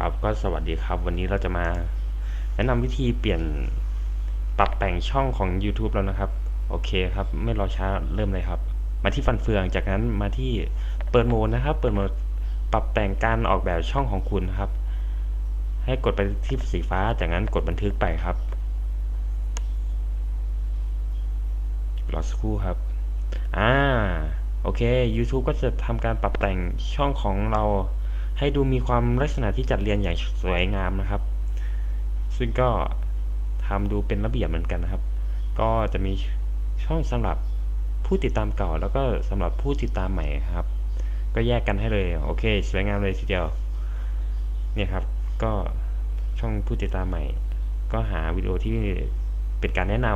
ครับก็สวัสดีครับ วันนี้เราจะมา แนะนำวิธีเปลี่ยนปรับแต่งช่องของ YouTube แล้วนะครับ โอเคครับ ไม่รอช้าเริ่มเลยครับ มาที่ฟันเฟืองจากนั้นมาที่เปิดโหมดนะครับ เปิดโหมดปรับแต่งการออกแบบช่องของคุณครับ ให้กดไปที่สีฟ้าจากนั้นกดบันทึกไปครับรอสักครู่ครับอ่าโอเค YouTube ก็จะทำการปรับแต่งช่องของเรา ให้ดูมีความลักษณะที่จัดเรียงอย่างสวยงามนะครับ ซึ่งก็ทำดูเป็นระเบียบเหมือนกันนะครับ ก็จะมีช่องสำหรับผู้ติดตามเก่า แล้วก็สำหรับผู้ติดตามใหม่ครับ ก็แยกกันให้เลยโอเค สวยงามเลยทีเดียวเนี่ยครับก็ช่องผู้ติดตามใหม่ ก็หาวิดีโอที่เป็นการแนะน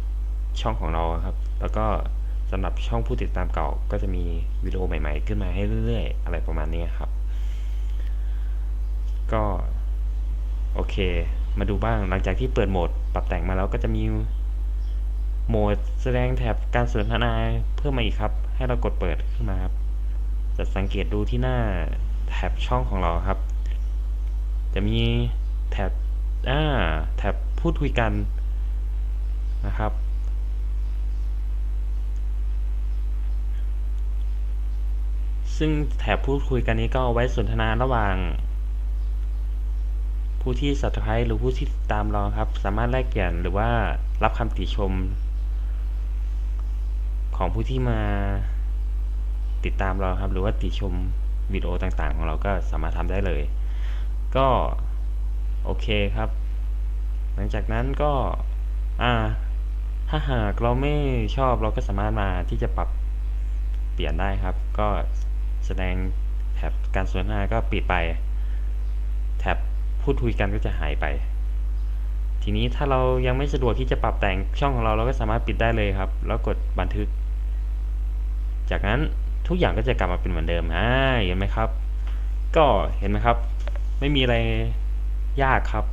ำช่องของเราครับ แล้วก็สำหรับช่องผู้ติดตามเก่า ก็จะมีวิดีโอใหม่ ๆ ขึ้นมาให้เรื่อย ๆ อะไรประมาณนี้ครับ ก็โอเค มาดูบ้างหลังจากที่เปิดโหมดปรับแต่งมาแล้วก็จะมีโหมดแสดงแถบการสนทนาเพิ่มมาอีกครับ ให้เรากดเปิดขึ้นมาครับ จะสังเกตดูที่หน้าแถบช่องของเราครับ จะมีแถบอ่าแถบพูดคุยกันนะครับ ซึ่งแถบพูดคุยกันนี้ก็เอาไว้สนทนาระหว่าง ผู้ที่ subscribe หรือผู้ที่ติดตามเราครับ สามารถแลกเปลี่ยนหรือว่ารับคำติชม ของผู้ที่มาติดตามเราครับ หรือว่าติชมวิดีโอต่างๆ ของเราก็สามารถทำได้เลย ก็โอเคครับ หลังจากนั้นก็อ่าถ้าหากเราไม่ชอบเราก็สามารถมาที่จะปรับเปลี่ยนได้ครับ ก็แสดงแถบการสนทนาก็ปิดไป พูดคุยกันก็จะหายไป ทีนี้ถ้าเรายังไม่สะดวกที่จะปรับแต่งช่องของเราเราก็สามารถปิดได้เลยครับ แล้วกดบันทึก จากนั้นทุกอย่างก็จะกลับมาเป็นเหมือนเดิมอ่าเห็นไหมครับ ก็เห็นไหมครับ ไม่มีอะไรยากครับ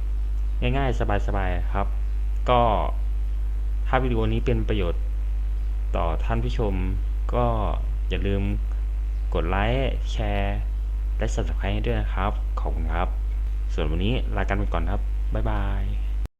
ง่ายๆ สบายๆครับ ก็ถ้าวิดีโอนี้เป็นประโยชน์ต่อท่านผู้ชม ก็อย่าลืมกดไลค์แชร์และ subscribe ให้ด้วยนะครับ ขอบคุณครับ ส่วนวันนี้ลากันไปก่อนครับ บ๊ายบาย